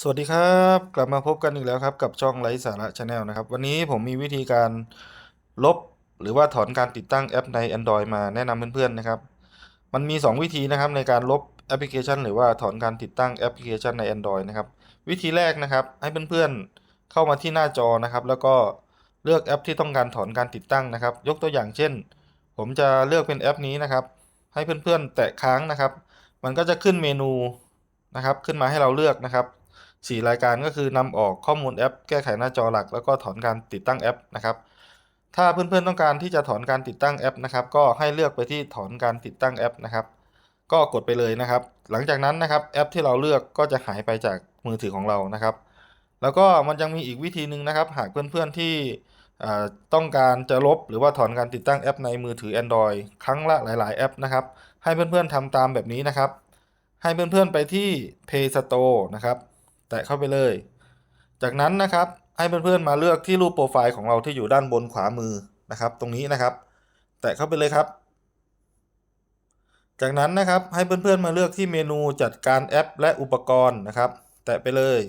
สวัสดีครับ กลับมาพบกันอีกแล้วครับ กับช่องไร้สาระชาแนลนะครับ วันนี้ผมมีวิธีการลบหรือว่าถอนการติดตั้งแอปใน Android มาแนะนำเพื่อนๆนะครับ มันมี 2 วิธีนะครับในการลบแอปพลิเคชัน หรือว่าถอนการติดตั้งแอปพลิเคชันใน Android นะครับ วิธีแรกนะครับให้เพื่อนๆเข้ามาที่หน้าจอนะครับ แล้วก็เลือกแอปที่ต้องการถอนการติดตั้งนะครับ ยกตัวอย่างเช่น ผมจะเลือกเป็นแอปนี้นะครับ ให้เพื่อนๆแตะค้างนะครับ มันก็จะขึ้นเมนูนะครับ ขึ้นมาให้เราเลือกนะครับ สี่รายการก็คือนำออกข้อมูลแอป แก้ไขหน้าจอหลัก แล้วก็ถอนการติดตั้งแอปนะครับ ถ้าเพื่อนๆต้องการที่จะถอนการติดตั้งแอปนะครับ ก็ให้เลือกไปที่ถอนการติดตั้งแอปนะครับ ก็กดไปเลยนะครับ หลังจากนั้นนะครับแอปที่เราเลือกก็จะหายไปจากมือถือของเรานะครับ แล้วก็มันยังมีอีกวิธีหนึ่งนะครับ หากเพื่อนๆที่ต้องการจะลบหรือว่าถอนการติดตั้งแอปในมือถือ Android ครั้งละหลาย ๆ แอปนะครับ ให้เพื่อนๆทำตามแบบนี้นะครับ ให้เพื่อนๆไปที่ Play Store นะครับ แตะเข้าไปเลย จากนั้นนะครับให้เพื่อนๆมาเลือกที่รูปโปรไฟล์ของเราที่อยู่ด้านบนขวามือนะครับ ตรงนี้นะครับ แตะเข้าไปเลยครับ จากนั้นนะครับให้เพื่อนๆมาเลือกที่เมนูจัดการแอป และอุปกรณ์นะครับ แตะไปเลย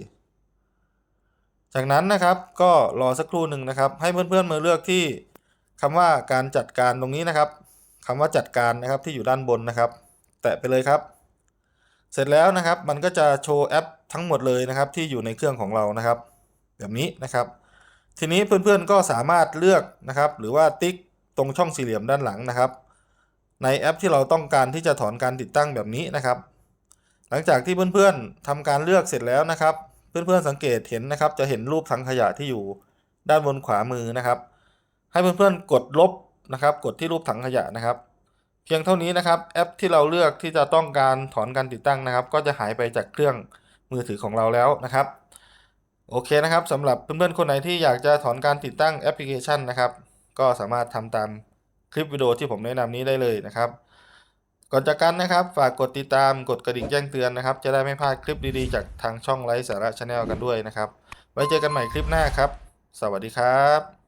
จากนั้นนะครับก็รอสักครู่หนึ่งนะครับ ให้เพื่อนๆมาเลือกที่คำว่าการจัดการตรงนี้นะครับคำว่าจัดการนะครับที่อยู่ด้านบนนะครับ แตะไปเลยครับ เสร็จแล้วนะครับมันก็จะโชว์แอป ทั้งหมดเลยนะครับที่อยู่ในเครื่องของเรานะครับ แบบนี้นะครับ ทีนี้เพื่อนๆก็สามารถเลือกนะครับ หรือว่าติ๊กตรงช่องสี่เหลี่ยมด้านหลังนะครับ ในแอปที่เราต้องการที่จะถอนการติดตั้งแบบนี้นะครับ หลังจากที่เพื่อนๆทำการเลือกเสร็จแล้วนะครับ เพื่อนๆสังเกตเห็นนะครับ จะเห็นรูปถังขยะที่อยู่ด้านบนขวามือนะครับ ให้เพื่อนๆกดลบนะครับ กดที่รูปถังขยะนะครับ เพียงเท่านี้นะครับแอปที่เราเลือกที่จะต้องการถอนการติดตั้งนะครับ ก็จะหายไปจากเครื่อง มือถือของเราแล้วนะครับ โอเคนะครับสำหรับเพื่อนๆคนไหนที่อยากจะถอนการติดตั้งแอปพลิเคชันนะครับ ก็สามารถทำตามคลิปวิดีโอที่ผมแนะนำนี้ได้เลยนะครับ ก่อนจากกันนะครับ ฝากกดติดตามกดกระดิ่งแจ้งเตือนนะครับ จะได้ไม่พลาดคลิปดีๆ จากทางช่องไลฟ์สาระชาแนลกันด้วยนะครับ ไว้เจอกันใหม่คลิปหน้าครับ สวัสดีครับ